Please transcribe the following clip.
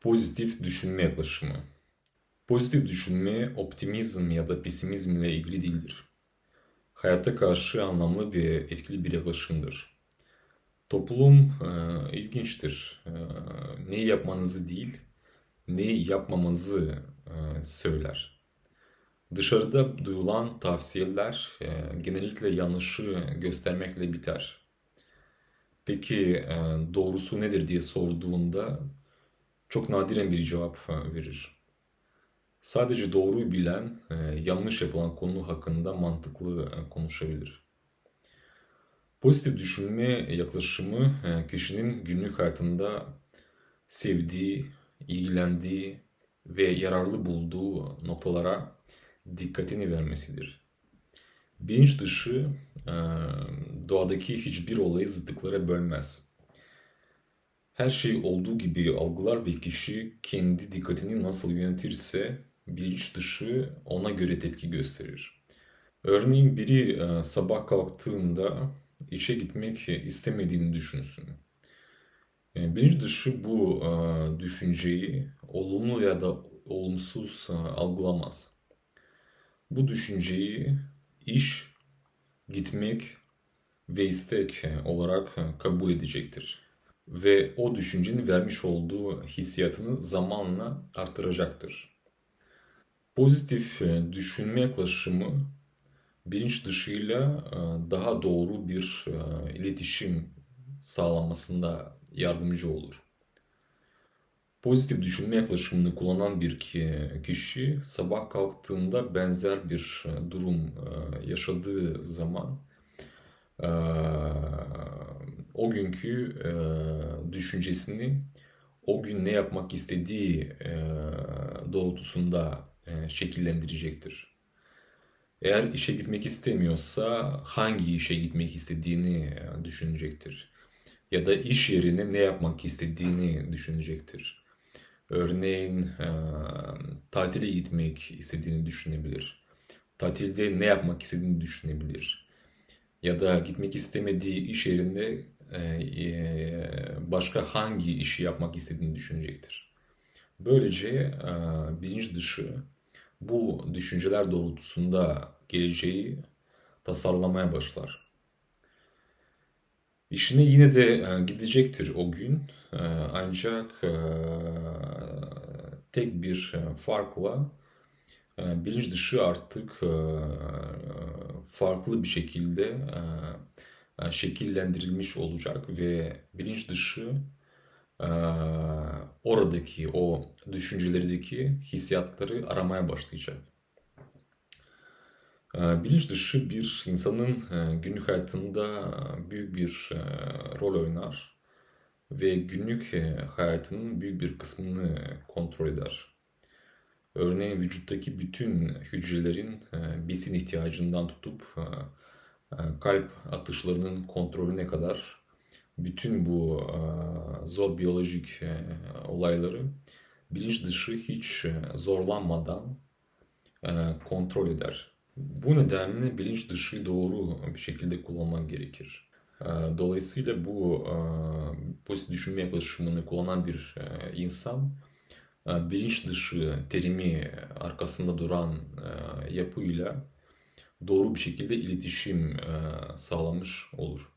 Pozitif düşünme yaklaşımı. Pozitif düşünme optimizm ya da pesimizmle ilgili değildir. Hayata karşı anlamlı ve etkili bir yaklaşımdır. Toplum e, ilginçtir. E, neyi yapmanızı değil, neyi yapmamanızı e, söyler. Dışarıda duyulan tavsiyeler e, genellikle yanlışı göstermekle biter. Peki e, doğrusu nedir diye sorduğunda çok nadiren bir cevap e, verir. Sadece doğruyu bilen, e, yanlış yapılan konu hakkında mantıklı e, konuşabilir. Pozitif düşünme yaklaşımı kişinin günlük hayatında sevdiği, ilgilendiği ve yararlı bulduğu noktalara dikkatini vermesidir. Bilinç dışı doğadaki hiçbir olayı zıtlıklara bölmez. Her şey olduğu gibi algılar ve kişi kendi dikkatini nasıl yönetirse bilinç dışı ona göre tepki gösterir. Örneğin biri e, sabah kalktığında işe gitmek istemediğini düşünsün. E, Bilinç dışı bu e, düşünceyi olumlu ya da olumsuz algılamaz. Bu düşünceyi iş, gitmek ve istek olarak kabul edecektir. Ve o düşüncenin vermiş olduğu hissiyatını zamanla artıracaktır. Pozitif e, düşünme yaklaşımı bilinç dışıyla e, daha doğru bir e, iletişim sağlanmasında yardımcı olur. Pozitif düşünme yaklaşımını kullanan bir ki- kişi sabah kalktığında benzer bir durum yaşadığı zaman o günkü e, düşüncesini o gün ne yapmak istediği e, doğrultusunda e, şekillendirecektir. Eğer işe gitmek istemiyorsa hangi işe gitmek istediğini e, düşünecektir. Ya da iş yerine ne yapmak istediğini düşünecektir. Örneğin e, tatile gitmek istediğini düşünebilir. Tatilde ne yapmak istediğini düşünebilir. Ya da gitmek istemediği iş yerinde başka hangi işi yapmak istediğini düşünecektir. Böylece e, bilinç dışı bu düşünceler doğrultusunda geleceği tasarlamaya başlar. İşine yine de e, gidecektir o gün. E, ancak e, tek bir e, farkla e, bilinç dışı artık e, farklı bir şekilde e, e, şekillendirilmiş olacak ve bilinç dışı e, oradaki o düşüncelerdeki hissiyatları aramaya başlayacak. E, Bilinç dışı bir insanın e, günlük hayatında büyük bir e, rol oynar ve günlük e, hayatının büyük bir kısmını kontrol eder. Örneğin vücuttaki bütün hücrelerin e, besin ihtiyacından tutup e, e, kalp atışlarının kontrolüne kadar bütün bu e, zor biyolojik e, olayları bilinç dışı hiç e, zorlanmadan kontrol eder. Bu nedenle bilinç dışı doğru bir şekilde kullanmak gerekir. Dolayısıyla bu pozitif düşünme yaklaşımını kullanan bir insan bilinç dışı terimi arkasında duran yapıyla doğru bir şekilde iletişim sağlamış olur.